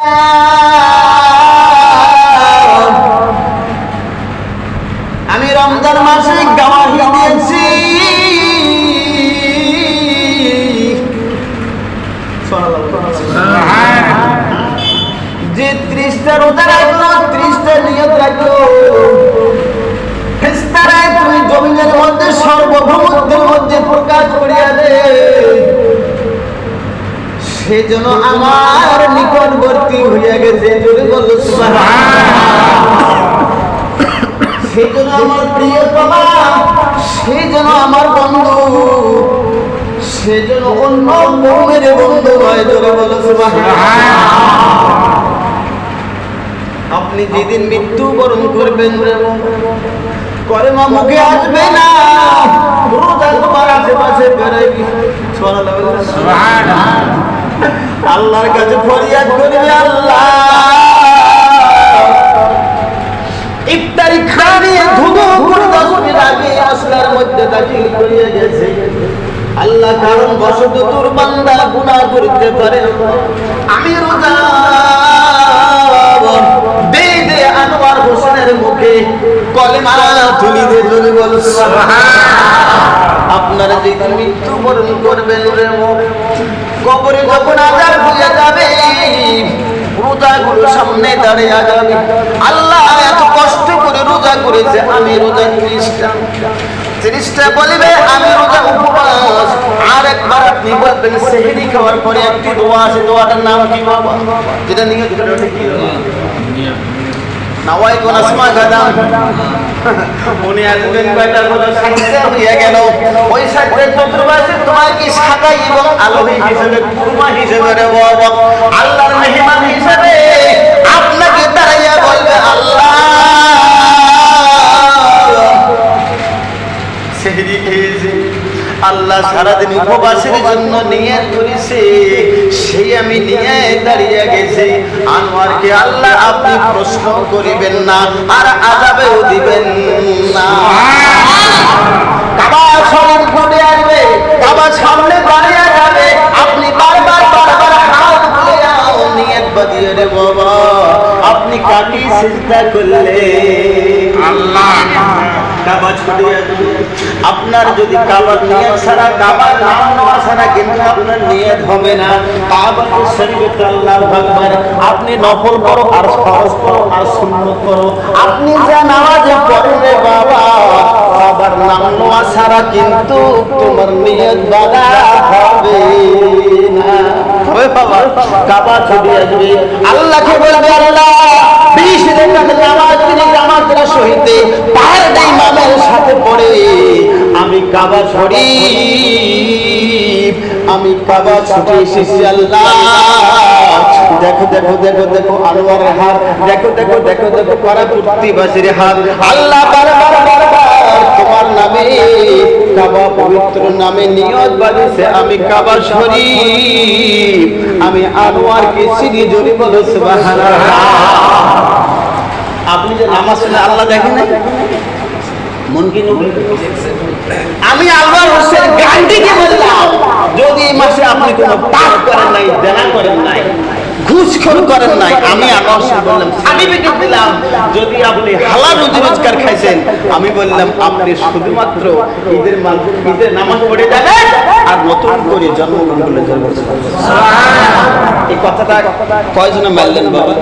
আমি রমজান মাসে গাওয়াহি দিয়েছি। যে ত্রিশটা রোজা রাখল, ত্রিশটা নিয়ত রাখল। তুমি জমিনের মধ্যে সর্বভৌমত্বের মধ্যে প্রকাশ করিয়া দে সে আমার নিকটবর্তী হইয়া গেছে। যদি বলল সে যেন আমার প্রিয় বাবা সে যেন আমার বন্ধু সে যেন অন্য কৌমের বন্ধু নয় জোরে বলো আপনি যেদিন মৃত্যু বরণ করবেন, করে মা মুখে আসবে না। রোজা তোমার আশেপাশে আল্লাহর কাছে ফরিয়াদ করবে আল্লাহ। ইফতারি খানি ধুধু করে দশ মিনিট আগে আসলার মধ্যে দাখিল করিয়ে গেছে। আল্লাহ কারণ বসত তোর বান্দা গুনাহ করতে পারে আমি রোজা আনোয়ার হোসেনের মুখে করবেন কবরে যাবে আল্লাহ এত কষ্ট করে রোজা করেছে, আমি রোজা ত্রিশটা। ত্রিশটা বলিবে, আমি রোজা উপবাস। আর একবার আপনি বলবেন খাওয়ার পরে একটি দোয়া আছে, দোয়াটার নাম কি বাবা? যেটা নিয়ে নাওয়াই কোন আসমা গাদাম। উনি আসবেন কয়টা বলে সাথে গেল ওই সাথে চতুর্মাসে তোমার কি সাদা এবং আলো হিসেবে কুরমা হিসেবে রে বাবা আল্লাহর মেহমান হিসেবে আপনাকে দাঁড়াইয়া বলবে আল্লাহ। সেহরি খেয়েছে আল্লাহ সারাদিন উপবাসের জন্য নিয়ে করেছে। সেই আমি নিয়ে দাঁড়িয়ে গেছি। আনোয়ারকে আল্লাহ আপনি প্রশ্ন করিবেন না আর আজাবেও দিবেন না। কাবা শরীর ঘুরে আসবে কাবা সামনে দাঁড়িয়ে যাবে। আপনি বারবার বারবার হাত বুলিয়াও নিয়ত বাদিয়ে রে বাবা। আপনি কাটি চিন্তা করলে। আল্লাহ। ছুটে আপনার যদি কাবার নিয়ত ছাড়া কাবার নাম নেওয়া ছাড়া কিন্তু আপনার নিয়ত হবে না। কাবার শরীফে আল্লাহু আকবার আপনি নফল করো আর ফরজ করো আর সুন্নত করো। আপনি যা নামাজে পড়েন বাবা, কাবার নাম নেওয়া ছাড়া কিন্তু তোমার নিয়ত বাধা হবে না। হবে বাবা, কাবা ছুটে আসবে। আল্লাহকে বলবে, আল্লাহ বিশ রেখাত নামাজ তিনি জামাতের সহিতে পায়ের ইমামের সাথে পড়ে। আমি কাবা শরীফ আমি কাবা ছুটে এসেছি আল্লাহ। দেখো দেখো দেখো দেখো, আনোয়ারের হাত দেখো দেখো দেখো দেখো পাড়া প্রতিবাসীর হাত আল্লাহ বারবার বারবার তোমার নামে কাবা পবিত্র নামে নিয়ত আমি কাবা শরীফ, আমি আনোয়ারকে সিঁড়ি জড়ি বলো আপনি যে নামাজ আল্লাহ দেখেন নাই? মন কি আমি আল্লাহ হোসেন গান্ধীকে বললাম, যদি এই মাসে আপনি কোনো পাপ করেন নাই দেনা করেন নাই ঘুষখোর করেন নাই। আমি আনোয়ার বললাম সার্টিফিকেট দিলাম যদি আপনি হালাল রুজি রোজগার খাইছেন আমি বললাম আপনি শুধুমাত্র ঈদের ঈদের নামাজ পড়ে যাবেন আর নতুন করে জন্মগ্রহণ করলে জন্ম এই কথাটা কয়জনে মানলেন বাবা?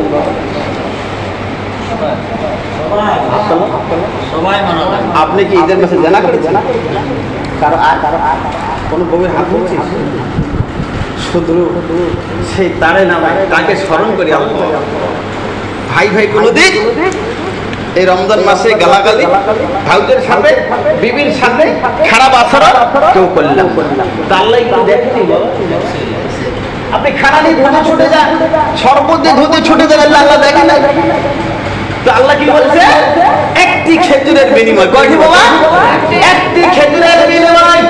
আপনি কি ঈদের মাসে জানা করেছেন? কারও আর কারও আর কোনো বউয়ের হাত ধরছিস? শুধু সেই তারে নামায় তাকে স্মরণ করি আল্লাহ। ভাই ভাই কোনো দিক, এই রমজান মাসে গালাগালি ভাউদের সাথে, বিবির সাথে, খারাপ আচরণ কেউ করলাম তা আল্লাহ একটু দেখেনি। আপনি খানা নিয়ে ধুতে ছুটে যান শরবত দিয়ে ধুতে ছুটে যান, আল্লাহ আল্লাহ দেখেন না তো আল্লাহ কি বলছে? একটি খেজুরের বিনিময়। কয়টি বাবা? একটি খেজুরের বিনিময়।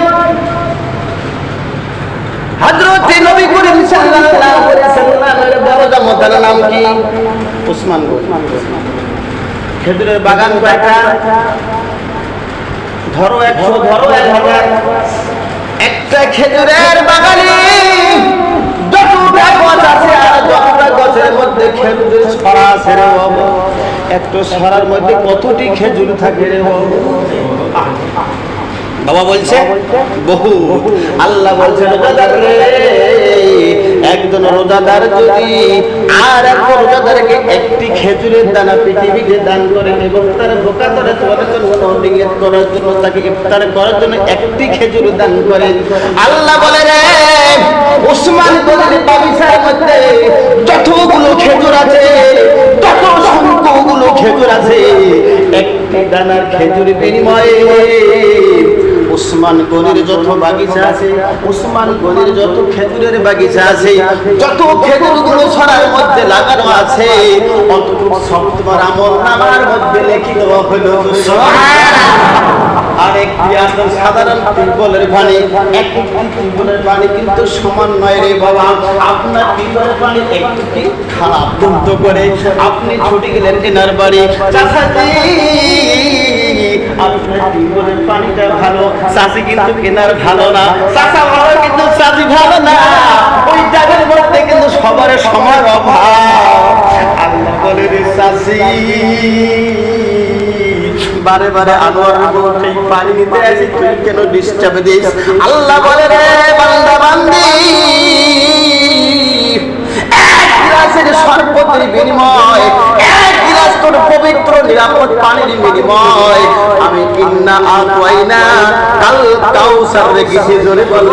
হযরত নবী করিম সাল্লাল্লাহু আলাইহি নাম কি? উসমান খেজুরের বাগান কয়টা? ধরো একশো, ধরো এক হাজার। একটা খেজুরের বাগানে যতটা গছ আছে আর যতটা গছের মধ্যে খেজুরের ছড়া আছে রে একটা ছড়ার মধ্যে কতটি খেজুর থাকে রে বাবা বলছে বহু আল্লাহ বলছে রোজাদার রে একজন রোজাদার যদি আর এক রোজাদারকে একটি খেজুরের দানা পৃথিবীতে দান করে এবং তার বোকা জন্য নিয়ত করার জন্য তাকে ইফতার করার জন্য একটি খেজুর দান করে। আল্লাহ বলে রে ওসমান গনির বাগিচার মধ্যে যতগুলো খেজুর আছে তত সংখ্যকগুলো খেজুর আছে। একটি দানার খেজুর বিনিময়ে উসমান গনির যত বাগিচা আছে, উসমান গনির যত খেজুরের বাগিচা আছে, যত খেজুরগুলো ছড়ার মধ্যে লাগানো আছে অতটুকু আমল নামার মধ্যে হলো আর একটি আসল সাধারণ টিউবওয়েলের পানি টিউবওয়েলের পানি কিন্তু সমান নয় রে বাবা। আপনার পানি একটু খারাপ? করে, আপনি ছুটে গেলেন এনার বাড়ি। আপনার টিউবওয়েলের পানিটা ভালো চাষি কিন্তু কেনার ভালো না। চাষা ভালো কিন্তু চাষি ভালো না। ওই জায়গার মধ্যে কিন্তু সবার সময় অভাব। আল্লাহ বলে রে চাষি বারে বারে আনোয়ার বলছে পানি নিতে আসি, তুই কেন ডিস্টার্ব দিস? আল্লাহ বলে রে বান্দা, বান্দি, এক গ্লাসের সর্বতের বিনিময়, এক গ্লাস তোর পবিত্র নিরাপদ পানির বিনিময়। রেখেছি জোরে বল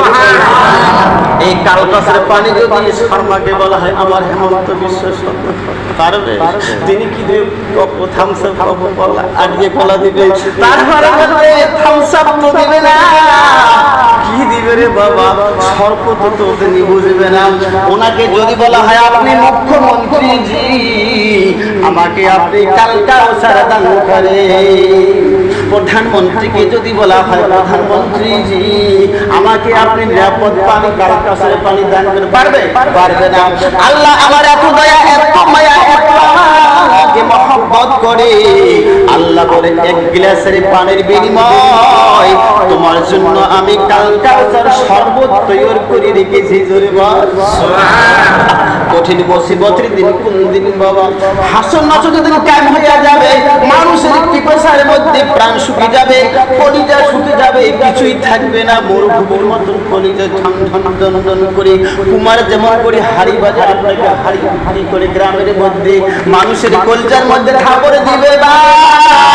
এই শর্মাকে বলা হয়, আমার হেমন্ত বিশ্ব তিনি কি দেবে না। কি দিবে রে বাবা? সর্বত তো তিনি বুঝবে না। ওনাকে যদি বলা হয়, আপনি মুখ্যমন্ত্রী, আমাকে আপনি কালটাও সারা দান করে প্রধানমন্ত্রীকে যদি বলা হয়, প্রধানমন্ত্রী, আমাকে আপনি নিরাপদ পানি পানি দান পারবে? পারবে না। আল্লাহ আমার এত দয়া, এত মায়া, এত মহব্বত করে আল্লাহ বলে, এক গ্লাসের পানির বিনিময় তোমার জন্য আমি কালকাসার শরবত তৈরি করে রেখেছি, জোরে বল। কঠিন মুসিবতের দিন কোন দিন বাবা। হাসন নাচন দিন কায়েম হয়ে যাবে, মানুষের পিপাসার মধ্যে প্রাণ শুকিয়ে যাবে, কলিজা শুকিয়ে যাবে, কিছুই থাকবে না। মরুভূমির মতন কলিজা ঠন ঠন দন দন করে, কুমার যেমন করে হাড়ি বাজে, আপনাকে হাড়ি হাড়ি করে গ্রামের মধ্যে, মানুষের কলিজার মধ্যে খাবার দিবে। ভাই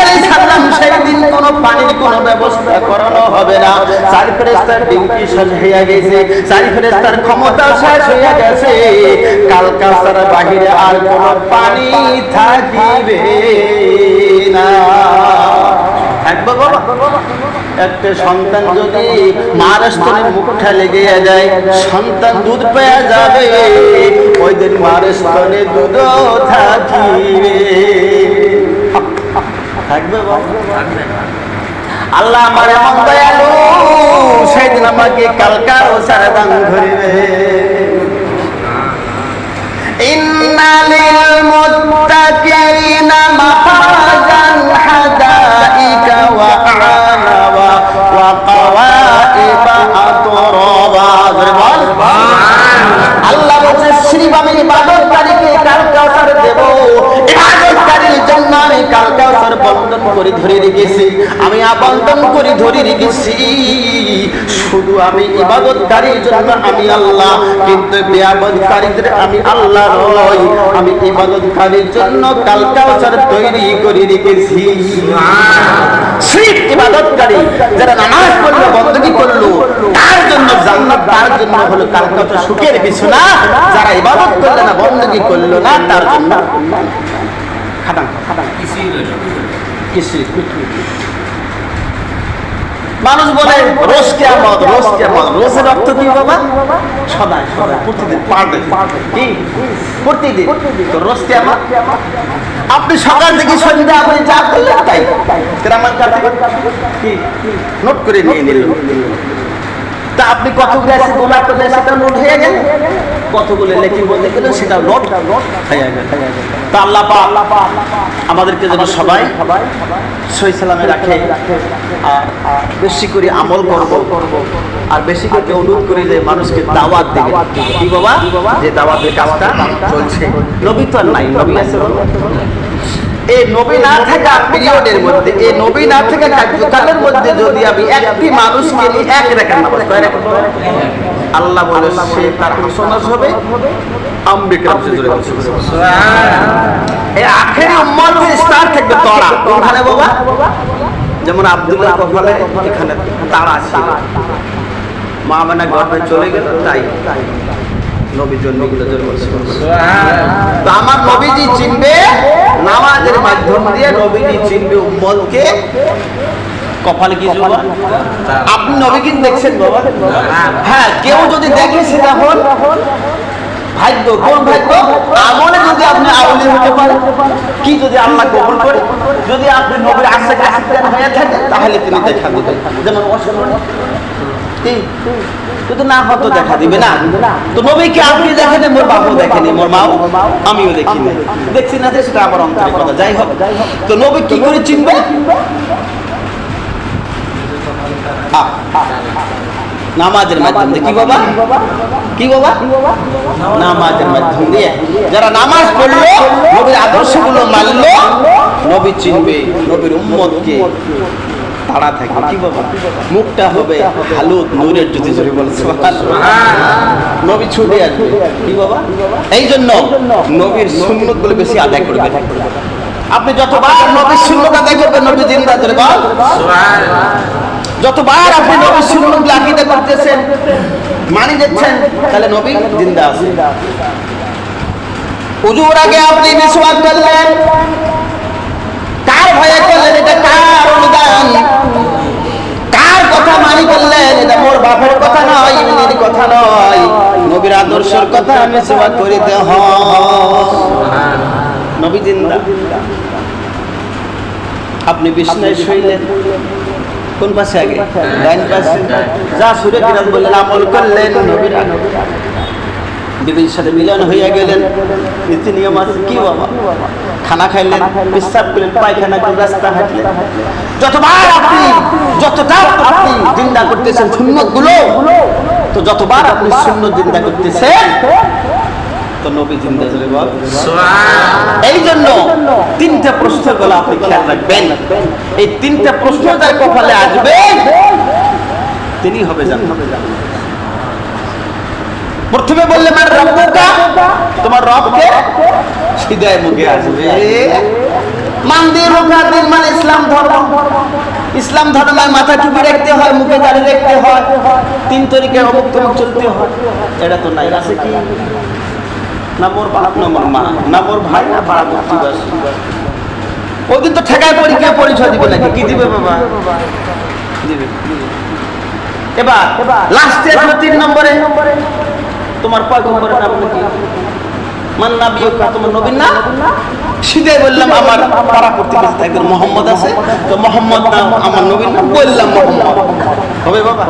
সেই দিন কোনো পানির কোনো ব্যবস্থা করানো হবে না। চার ফেরেস্তার ডিউটি শেষ হয়ে গেছে। চার ফেরেস্তার ক্ষমতা শেষ হয়ে গেছে। কাল কাসার বাহিরে আর কোনো পানি থাকিবে না। একটা সন্তান যদি মার স্তনে মুখটা লেগে যায়, সন্তান দুধ পেয়ে যাবে। ওই দিন মার দুধ থাকিবে। থাকবে আল্লাহ আমার এমন দয়ালু সেদিন আমাকে কালকা ও সারা দান ধরিবে। করে ধরে শুধু আমি ইবাদতকারীর জন্য আমি আল্লাহ, কিন্তু বেয়াবদকারীদের আমি আল্লাহ নই। আমি ইবাদতকারীর জন্য কাল কাউসার তৈরি করে রেখেছি। শ্রীফ ইবাদতকারী যারা নামাজ পড়ল বন্দী করল, তার জন্য জান্নাত, তার জন্য হলো কাল কাউসার সুখের বিছানা। যারা ইবাদত করল না বন্দী করল না, তার জন্য। খাটাং খাটাং কিছুই রইল না। কিছু মানুষ বলে রোজ কেমন রোজ কেমন রোজের অর্থ কি বাবা? সদায় সদায় প্রতিদিন পারবে কি? প্রতিদিন। তো রোজ কেমন আপনি সকাল থেকে সন্ধ্যা আপনি যা করলেন তাই। গ্রামাঞ্চল কি? নোট করে নিয়ে নিলেন। তা আপনি কতগুলো আছে গোলা করলে সেটা হয়ে গেল? কতগুলো লেখি বলতে গেলে সেটা হয়ে গেল। তা আল্লাহ পা আল্লাহ পা আমাদেরকে যেন সবাই সই সালামে রাখে আর বেশি করে আমল করব আর বেশি করে অনুরোধ করি যে মানুষকে দাওয়াত দেবে। কি বাবা? যে দাওয়াতের কাজটা চলছে। নবী তো আর নাই নবী আছে। এই নবী না থাকা পিরিয়ডের মধ্যে এই নবী না থাকা কার্যকালের মধ্যে যদি আমি একটি মানুষকে নিয়ে এক রেখার নামাজ আল্লাহ বলে সে তার হাসনাস হবে আম্বিকা এই আখেরি উম্মত স্টার থাকবে তড়া কোনখানে বাবা যেমন আব্দুল্লাহ কপালে এখানে তারা ছিল। মা মানে গর্ভে চলে গেল তাই নবী জন্মগুলো তো আমার নবীজি চিনবে নামাজের মাধ্যম দিয়ে নবীজি চিনবে উম্মতকে কপালে কি আপনি নবীকে দেখছেন বাবা? হ্যাঁ কেউ যদি দেখে সেটা হল ভাগ্য কোন ভাগ্য? আমলে যদি আপনি আউলি হতে পারেন কি যদি আল্লাহ কবুল করে? যদি আপনি নবীর আশাকে আশিকান হয়ে থাকেন তাহলে তিনি দেখা দেবেন। যেমন অসম্মান। কি কিন্তু না হতো দেখা দিবে না তো নবীকে আপনি দেখেন মোর বাবু দেখেনি মোর মাও আমিও দেখিনি দেখছি না সেটা আমার অন্তরের কথা যাই হোক তো নবী কি করে চিনবে নামাজের মাধ্যমে কি বাবা কি বাবা নামাজের মাধ্যম দিয়ে যারা নামাজ পড়ল নবীর আদর্শগুলো মানলো নবী চিনবে নবীর উম্মতকে তাড়া থাকে। কি বাবা মুখটা হবে হালুদ নূরের জ্যোতি জোরে বলছে নবী ছুটে আসবে। কি বাবা? এই জন্য নবীর সুন্নতগুলো বেশি আদায় করবে। আপনি যতবার নবীর সুন্নত আদায় করবেন নবী জিন্দা বল। যতবার আপনি নবীর সুন্নত আকিদা করতেছেন মানি দিচ্ছেন তাহলে নবী জিন্দা আছে। উজুর আগে আপনি মিসওয়াক করলেন। কার ভয়ে করলেন? এটা কার অনুদান কার কথা মানি করলেন এটা মোর বাপের কথা নয় ইমনির কথা নয় নবীর আদর্শের কথা আমি সেবা করিতে নবী জিন্দা। আপনি বিষ্ণায় শুইলেন। কোন পাশে আগে? ডাইন পাশে যা সুরে কিরাত বললেন আমল করলেন নবীর বিবির সাথে মিলন হইয়া গেলেন। নীতি নিয়ম আছে কি বাবা? খানা খাইলেন বিশ্বাস করলেন পায়খানা করলেন রাস্তা হাঁটলেন। যতবার আপনি যতটা আপনি চিন্তা করতেছেন সুন্নতগুলো তো যতবার আপনি শূন্য চিন্তা করতেছেন তো নবী জিন্দা এই জন্য তিনটা প্রশ্নগুলো আপনি খেয়াল রাখবেন। এই তিনটা প্রশ্ন তার কপালে আসবে তিনি হবে জান্নাত। প্রথমে বললে মার রব্বুকা তোমার রবকে হৃদয় মুখে আসবে। মান্দির দিন মানে ইসলাম ধর্ম। ইসলাম ধর্মে মাথা টুপি রাখতে হয় মুখে দাঁড়িয়ে রাখতে হয়। তিন তরিকে অমুক তমুক চলতে হয়। এটা তো নাই আছে কি? না মোর বাপ না মোর মা না মোর ভাই না পাড়া ওদিন তো ঠেকায় পরীক্ষা পরিচয় দিবে নাকি? কি দিবে বাবা? দিবে এবার লাস্টে তিন নম্বরে নম্বরে। তোমার পয়গম্বরের নাম কি? মান তোমার বললাম, আমার পাড়া একজন মোহাম্মদ আছে। তো মোহাম্মদ নাম, আমার নাম বললাম মোহাম্মদ। হবে বাবা?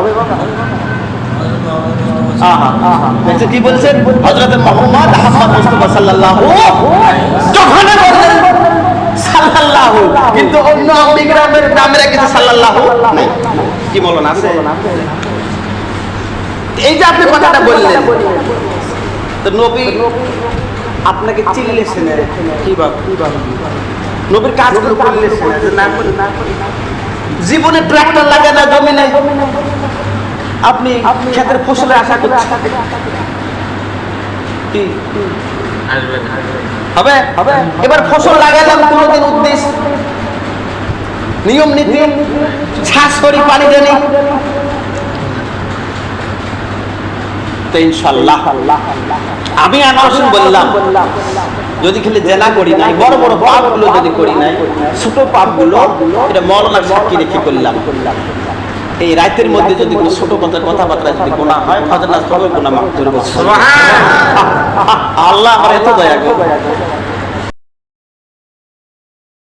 দেখছে কি বলছেন? কিন্তু অন্য কি বলেন, আছে? এই যে আপনি কথাটা বললেন। তো নবী আপনাকে চিনলেছেন কি বাবা নবীর কাজগুলো করলেছেন না করে জীবনে ট্রাক্টর লাগে না জমি নাই। আপনি ক্ষেতের ফসলের আশা করছেন। কি? হবে? হবে। এবার ফসল লাগালাম কোনোদিন উদ্দেশ্য নিয়ম নীতি শ্বাস করি পানি দেনি। তো ইনশাল্লাহ আমি আনোয়ার হোসেন বললাম যদি খেলে জেনা করি নাই বড় বড় পাপগুলো যদি করি নাই ছোট পাপগুলো এটা মরণার সাক্ষী রেখে করলাম। এই রাতের মধ্যে যদি কোনো ছোট কথা কথাবার্তা যদি গোনা হয় ফজর নামাজ পড়বে গোনা মাফ করব। আল্লাহ আমার এত দয়া করে।